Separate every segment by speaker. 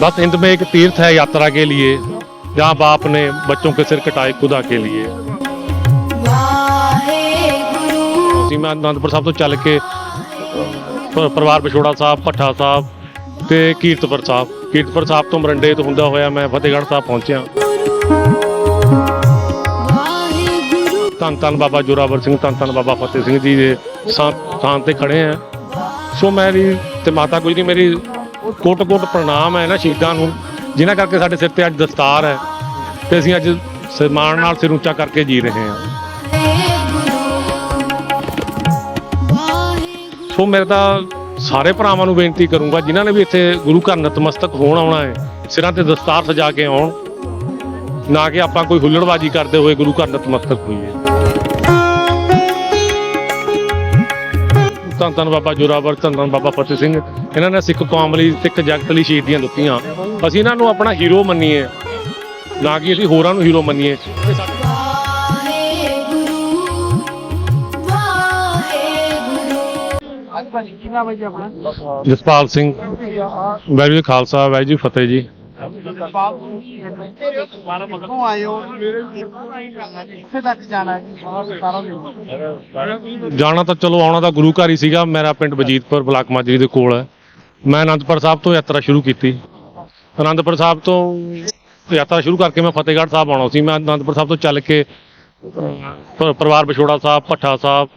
Speaker 1: बस हिंद में एक तीर्थ है यात्रा के लिए जहाँ बाप ने बच्चों के सिर कटाए खुदा के लिए
Speaker 2: ਵਾਹਿਗੁਰੂ
Speaker 1: ਅਸੀਂ ਮੈਂ ਅਨੰਦਪੁਰ ਸਾਹਿਬ ਤੋਂ ਚੱਲ ਕੇ ਪ- ਪਰਿਵਾਰ ਵਿਛੋੜਾ ਸਾਹਿਬ ਭੱਠਾ ਸਾਹਿਬ ਤੇ ਕੀਰਤਪੁਰ ਸਾਹਿਬ ਕੀਰਤਪੁਰ ਸਾਹਿਬ ਤੋਂ ਮਰੰਡੇ ਤੋਂ ਹੁੰਦਾ ਹੋਇਆ ਮੈਂ ਫਤਿਹਗੜ੍ਹ ਸਾਹਿਬ ਪਹੁੰਚਿਆ
Speaker 2: ਵਾਹਿਗੁਰੂ
Speaker 1: ਧੰਨ ਧੰਨ ਬਾਬਾ ਜੋਰਾਵਰ ਸਿੰਘ ਧੰਨ ਧੰਨ ਬਾਬਾ ਫਤਿਹ ਸਿੰਘ ਜੀ ਦੇ ਸਥਾ- ਸਥਾਨ ਤੇ ਖੜੇ ਆ ਸੋ ਮੇਰੀ ਤੇ ਮਾਤਾ ਗੁਜਰੀ ਮੇਰੀ ਕੋਟ ਕੋਟ ਪ੍ਰਣਾਮ ਹੈ ਨਾ ਸ਼ਹੀਦਾਂ ਨੂੰ, ਜਿਨ੍ਹਾਂ ਕਰਕੇ ਸਾਡੇ ਸਿਰ ਤੇ ਅੱਜ ਦਸਤਾਰ ਹੈ ਤੇ ਅਸੀਂ ਅੱਜ ਸਨਮਾਨ ਨਾਲ ਸਿਰ ਉੱਚਾ ਕਰਕੇ ਜੀ ਰਹੇ ਹਾਂ।
Speaker 2: ਵਾਹਿਗੁਰੂ
Speaker 1: ਸੋ ਮੇਰੇ ਤਾਂ ਸਾਰੇ ਭਰਾਵਾਂ ਨੂੰ ਬੇਨਤੀ ਕਰੂੰਗਾ, ਜਿਨ੍ਹਾਂ ਨੇ ਵੀ ਇੱਥੇ ਗੁਰੂ ਘਰ ਨਤਮਸਤਕ ਹੋਣ ਆਉਣਾ ਹੈ, ਸਿਰਾਂ ਤੇ ਦਸਤਾਰ ਸਜਾ ਕੇ ਆਉਣ, ਨਾ ਕਿ ਆਪਾਂ ਕੋਈ ਹੁੱਲੜਬਾਜੀ ਕਰਦੇ ਹੋਏ ਗੁਰੂ ਘਰ ਨਤਮਸਤਕ ਹੋਈਏ। ਧੰਨ ਧੰਨ ਬਾਬਾ ਜੋਰਾਵਰ ਧੰਨ ਧੰਨ ਬਾਬਾ ਫਤਿਹ ਸਿੰਘ। ਇਹਨਾਂ ਨੇ ਸਿੱਖ ਕੌਮ ਲਈ ਸਿੱਖ ਜਗਤ ਲਈ ਸ਼ਹੀਦੀਆਂ ਦਿੱਤੀਆਂ। ਅਸੀਂ ਇਹਨਾਂ ਨੂੰ ਆਪਣਾ ਹੀਰੋ ਮੰਨੀਏ। ਨਾ ਕਿ ਅਸੀਂ ਹੋਰਾਂ ਨੂੰ ਹੀਰੋ ਮੰਨੀਏ। ਜਸਪਾਲ ਸਿੰਘ ਕਾ ਖਾਲਸਾ ਕੀ ਫਤਿਹ ਜੀ।
Speaker 3: ਕਿੱਥੋਂ ਆਏ ਹੋ ਕਿੱਥੇ ਤੱਕ ਜਾਣਾ ਹੈ ਸਾਰਾ ਦਿਨ
Speaker 1: ਜਾਣਾ ਤਾਂ ਚਲੋ, ਆਉਣਾ ਤਾਂ ਗੁਰੂ ਘਰ ਹੀ ਸੀਗਾ। ਮੇਰਾ ਪਿੰਡ ਵਜੀਦਪੁਰ, ਬਲਾਕ ਮਾਜਰੀ ਦੇ ਕੋਲ ਹੈ। ਮੈਂ ਆਨੰਦਪੁਰ ਸਾਹਿਬ ਤੋਂ ਯਾਤਰਾ ਸ਼ੁਰੂ ਕੀਤੀ। ਆਨੰਦਪੁਰ ਸਾਹਿਬ ਤੋਂ ਯਾਤਰਾ ਸ਼ੁਰੂ ਕਰਕੇ ਮੈਂ ਫਤਿਹਗੜ੍ਹ ਸਾਹਿਬ ਆਉਣਾ ਸੀ। ਮੈਂ ਅਨੰਦਪੁਰ ਸਾਹਿਬ ਤੋਂ ਚੱਲ ਕੇ ਪਰਿਵਾਰ ਵਿਛੋੜਾ ਸਾਹਿਬ, ਭੱਠਾ ਸਾਹਿਬ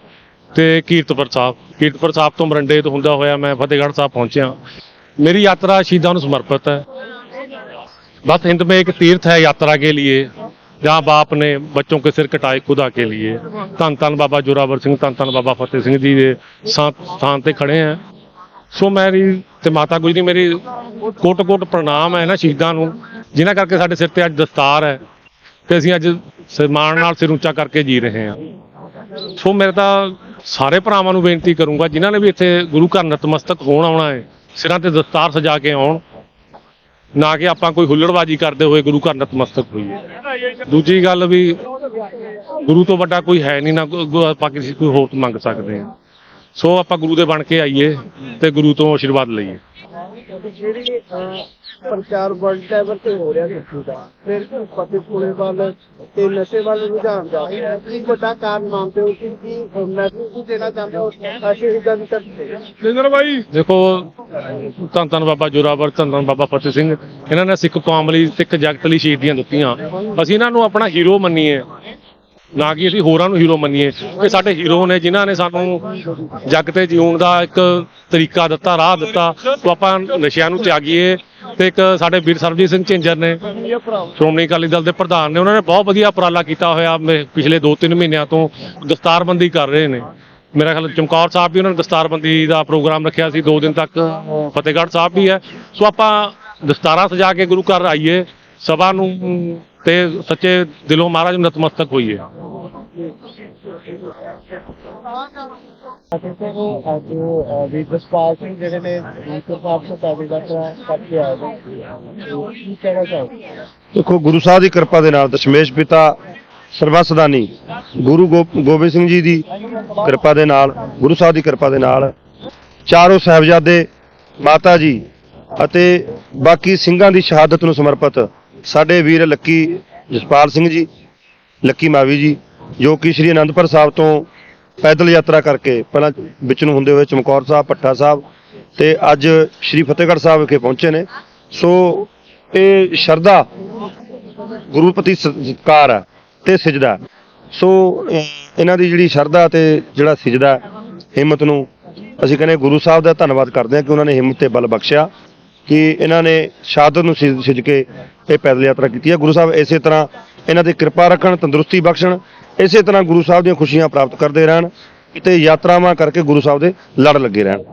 Speaker 1: ਤੇ ਕੀਰਤਪੁਰ ਸਾਹਿਬ। ਕੀਰਤਪੁਰ ਸਾਹਿਬ ਤੋਂ ਮਰੰਡੇ ਤੋਂ ਹੁੰਦਾ ਹੋਇਆ ਮੈਂ ਫਤਿਹਗੜ੍ਹ ਸਾਹਿਬ ਪਹੁੰਚਿਆ। ਮੇਰੀ ਯਾਤਰਾ ਸ਼ਹੀਦਾਂ ਨੂੰ ਸਮਰਪਿਤ ਹੈ। बस हिंद में एक तीर्थ है यात्रा के लिए जहाँ बाप ने बच्चों के सिर कटाए खुदा के लिए धन धन बाबा जोरावर सिंह धन धन बाबा फतेह सिंह जी ਦੇ ਸਥਾ- ਸਥਾਨ ਤੇ ਖੜੇ ਆ ਸੋ ਮੇਰੀ ਤੇ ਮਾਤਾ ਗੁਜਰੀ ਮੇਰੀ ਕੋਟ ਕੋਟ ਪ੍ਰਣਾਮ ਹੈ ਨਾ ਸ਼ਹੀਦਾਂ ਨੂੰ ਜਿਨ੍ਹਾਂ ਕਰਕੇ ਸਾਡੇ ਸਿਰ ਤੇ ਅੱਜ ਦਸਤਾਰ ਹੈ ਤੇ ਅਸੀਂ ਅੱਜ ਸਨਮਾਨ ਨਾਲ ਸਿਰ ਉੱਚਾ ਕਰਕੇ ਜੀ ਰਹੇ ਹਾਂ ਸੋ ਮੇਰੇ ਤਾਂ ਸਾਰੇ ਭਰਾਵਾਂ ਨੂੰ ਬੇਨਤੀ ਕਰੂੰਗਾ ਜਿਨ੍ਹਾਂ ਨੇ ਵੀ ਇੱਥੇ ਗੁਰੂ ਘਰ ਨਤਮਸਤਕ ਹੋਣ ਆਉਣਾ ਹੈ ਸਿਰਾਂ ਤੇ ਦਸਤਾਰ ਸਜਾ ਕੇ ਆਉਣ ਨਾ ਕਿ ਆਪਾਂ ਕੋਈ ਹੁੱਲੜਬਾਜੀ ਕਰਦੇ ਹੋਏ ਗੁਰੂ ਘਰ ਨਤਮਸਤਕ ਹੋਈਏ। ਦੂਜੀ ਗੱਲ ਵੀ ਗੁਰੂ ਤੋਂ ਵੱਡਾ ਕੋਈ ਹੈ ਨਹੀਂ ਨਾ ਆਪਾਂ ਕਿਸੇ ਕੋਈ ਹੋਰ ਤੋਂ ਮੰਗ ਸਕਦੇ ਹਾਂ। ਸੋ ਆਪਾਂ ਗੁਰੂ ਦੇ ਬਣ ਕੇ ਆਈਏ ਤੇ ਗੁਰੂ ਤੋਂ ਆਸ਼ੀਰਵਾਦ ਲਈਏ।
Speaker 3: ਜਿਹੜੀ ਅਹ, ਪ੍ਰਚਾਰ ਵਰਲਡ ਲੈਵਲ ਤੇ ਹੋ ਰਿਹਾ ਸਿੱਖੀ ਦਾ ਫਿਰ ਫਤਿਹਪੁਰੇ ਵੱਲ ਤੇ ਨਸ਼ੇ ਵੱਲ ਰੁਝਾਨ ਜਾ ਰਿਹਾ ਹੈ। ਕੀ ਵੱਡਾ ਕਾਰਨ ਮੰਨਦੇ ਹੋ ਕਿ ਕੀ ਮੈਸੇਜ ਦੇਣਾ ਚਾਹੁੰਦੇ ਹੋ ਸ਼ਹੀਦਾਂ ਦੀ ਤਰਫ
Speaker 1: ਦੇਖੋ ਧੰਨ ਧੰਨ ਬਾਬਾ ਜੋਰਾਵਰ ਧੰਨ ਧੰਨ ਬਾਬਾ ਫਤਿਹ ਸਿੰਘ। ਇਹਨਾਂ ਨੇ ਸਿੱਖ ਕੌਮ ਲਈ ਸਿੱਖ ਜਗਤ ਲਈ ਸ਼ਹੀਦੀਆਂ ਦਿੱਤੀਆਂ। ਅਸੀਂ ਇਹਨਾਂ ਨੂੰ ਆਪਣਾ ਹੀਰੋ ਮੰਨੀਏ। ਨਾ ਕਿ ਅਸੀਂ ਹੋਰਾਂ ਨੂੰ ਹੀਰੋ ਮੰਨੀਏ। ਇਹ ਸਾਡੇ ਹੀਰੋ ਨੇ ਜਿਨ੍ਹਾਂ ਨੇ ਸਾਨੂੰ ਜੱਗ ਤੇ ਜਿਉਣ ਦਾ ਇੱਕ ਤਰੀਕਾ ਦਿੱਤਾ, ਰਾਹ ਦਿੱਤਾ ਸੋ ਆਪਾਂ ਨਸ਼ਿਆਂ ਨੂੰ ਤਿਆਗੀਏ ਤੇ ਇੱਕ ਸਾਡੇ ਵੀਰ ਸਰਬਜੀਤ ਸਿੰਘ ਝਿੰਜਰ ਨੇ, ਸ਼੍ਰੋਮਣੀ ਅਕਾਲੀ ਦਲ ਦੇ ਪ੍ਰਧਾਨ ਨੇ, ਉਹਨਾਂ ਨੇ ਬਹੁਤ ਵਧੀਆ ਉਪਰਾਲਾ ਕੀਤਾ ਹੋਇਆ ਪਿਛਲੇ 2-3 ਮਹੀਨਿਆਂ ਤੋਂ, ਦਸਤਾਰਬੰਦੀ ਕਰ ਰਹੇ ਨੇ। ਮੇਰਾ ਖਿਆਲ ਚਮਕੌਰ ਸਾਹਿਬ ਵੀ ਉਹਨਾਂ ਨੇ ਦਸਤਾਰਬੰਦੀ ਦਾ ਪ੍ਰੋਗਰਾਮ ਰੱਖਿਆ ਸੀ 2 ਦਿਨ ਤੱਕ, ਫਤਿਹਗੜ੍ਹ ਸਾਹਿਬ ਵੀ ਹੈ। ਸੋ ਆਪਾਂ ਦਸਤਾਰਾਂ ਸਜਾ ਕੇ ਗੁਰੂ ਘਰ ਆਈਏ, ਸਭਾ ਨੂੰ ਤੇ ਸੱਚੇ ਦਿਲੋਂ ਮਹਾਰਾਜ ਨੂੰ ਨਤਮਸਤਕ ਹੋਈਏ।
Speaker 3: ਅਤੇ ਫਿਰ ਅੱਜ ਵੀ ਜਸਪਾਲ ਸਿੰਘ ਜਿਹੜੇ ਨੇ ਦੂਸਰੇ ਸਾਹਿਬ ਤੋਂ ਕਾਬਿਲ ਯਾਤਰਾ ਕਰਕੇ ਆਏ ਨੇ। ਤੇ ਕੀ ਕਹਿਣਾ ਚਾਹੋਗੇ?
Speaker 4: ਦੇਖੋ ਗੁਰੂ ਸਾਹਿਬ ਦੀ ਕਿਰਪਾ ਦੇ ਨਾਲ ਦਸ਼ਮੇਸ਼ ਪਿਤਾ ਸਰਬਸਦਾਨੀ ਗੁਰੂ ਗੋ- ਗੋਬਿੰਦ ਸਿੰਘ ਜੀ ਦੀ ਕਿਰਪਾ ਦੇ ਨਾਲ ਗੁਰੂ ਸਾਹਿਬ ਦੀ ਕਿਰਪਾ ਦੇ ਨਾਲ ਚਾਰੋਂ ਸਾਹਿਬਜ਼ਾਦੇ ਮਾਤਾ ਜੀ ਅਤੇ ਬਾਕੀ ਸਿੰਘਾਂ ਦੀ ਸ਼ਹਾਦਤ ਨੂੰ ਸਮਰਪਿਤ ਸਾਡੇ ਵੀਰ ਲੱਕੀ ਜਸਪਾਲ ਸਿੰਘ ਜੀ, ਲੱਕੀ ਮਾਵੀ ਜੀ, ਜੋ ਕਿ ਸ੍ਰੀ ਅਨੰਦਪੁਰ ਸਾਹਿਬ ਤੋਂ ਪੈਦਲ ਯਾਤਰਾ ਕਰਕੇ ਪਹਿਲਾਂ ਵਿੱਚ ਨੂੰ ਹੁੰਦੇ ਹੋਏ ਚਮਕੌਰ ਸਾਹਿਬ ਪੱਠਾ ਸਾਹਿਬ ਤੇ ਅੱਜ ਸ੍ਰੀ ਫਤਿਹਗੜ੍ਹ ਸਾਹਿਬ ਵਿਖੇ ਪਹੁੰਚੇ ਨੇ। ਸੋ ਇਹ ਸ਼ਰਧਾ ਗੁਰੂ ਪ੍ਰਤੀ ਸਤਿਕਾਰ ਹੈ ਤੇ ਸਿਜਦਾ ਸੋ ਇਹਨਾਂ ਦੀ ਜਿਹੜੀ ਸ਼ਰਧਾ ਤੇ ਜਿਹੜਾ ਸਿਜਦਾ ਹਿੰਮਤ ਨੂੰ ਅਸੀਂ ਕਹਿੰਦੇ ਗੁਰੂ ਸਾਹਿਬ ਦਾ ਧੰਨਵਾਦ ਕਰਦੇ ਹਾਂ ਕਿ ਉਹਨਾਂ ਨੇ ਹਿੰਮਤ ਤੇ ਬਲ ਬਖਸ਼ਿਆ ਕਿ ਇਹਨਾਂ ਨੇ ਸ਼ਹਾਦਤ ਨੂੰ ਸਿਜ ਸਿਜ ਕੇ ਇਹ ਪੈਦਲ ਯਾਤਰਾ ਕੀਤੀ ਹੈ। ਗੁਰੂ ਸਾਹਿਬ ਇਸੇ ਤਰ੍ਹਾਂ ਇਹਨਾਂ ਦੀ ਕਿਰਪਾ ਰੱਖਣ, ਤੰਦਰੁਸਤੀ ਬਖਸ਼ਣ, ਇਸੇ ਤਰ੍ਹਾਂ ਗੁਰੂ ਸਾਹਿਬ ਦੀਆਂ ਖੁਸ਼ੀਆਂ ਪ੍ਰਾਪਤ ਕਰਦੇ ਰਹਿਣ ਤੇ ਯਾਤਰਾਵਾਂ ਕਰਕੇ ਗੁਰੂ ਸਾਹਿਬ ਦੇ ਲੜ ਲੱਗੇ ਰਹਿਣ।